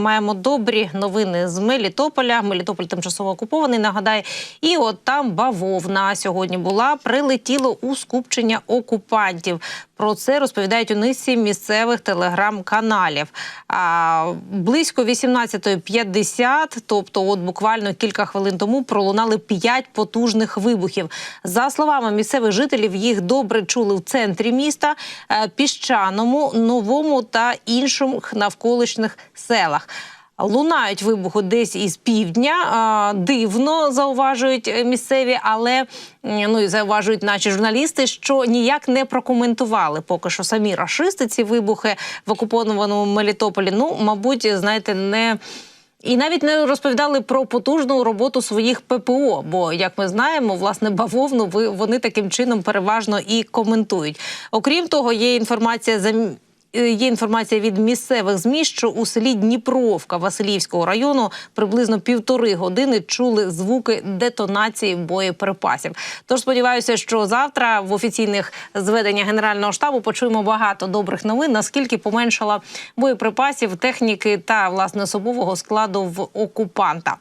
Маємо добрі новини з Мелітополя. Мелітополь тимчасово окупований. Нагадаю, і от там бавовна сьогодні була. Прилетіло у скупчення окупантів. Про це розповідають у низці місцевих телеграм-каналів. А, близько 18.50, тобто, от буквально кілька хвилин тому, пролунали п'ять потужних вибухів. За словами місцевих жителів, їх добре чули в центрі міста, е, піщаному, новому та інших навколишніх селах. Лунають вибухи десь із півдня. Дивно зауважують е, місцеві, але ну і зауважують наші журналісти, що ніяк не прокоментували поки що самі рашисти ці вибухи в окупованому Мелітополі. Ну, мабуть, знаєте, не. І навіть не розповідали про потужну роботу своїх ППО. Бо, як ми знаємо, власне бавовну вони таким чином переважно і коментують. Окрім того, є інформація за. Е, Є інформація від місцевих змі, що у селі Дніпровка Василівського району приблизно півтори години чули звуки детонації боєприпасів. Тож сподіваюся, що завтра в офіційних зведеннях генерального штабу почуємо багато добрих новин, наскільки поменшала боєприпасів, техніки та власне особового складу в окупанта.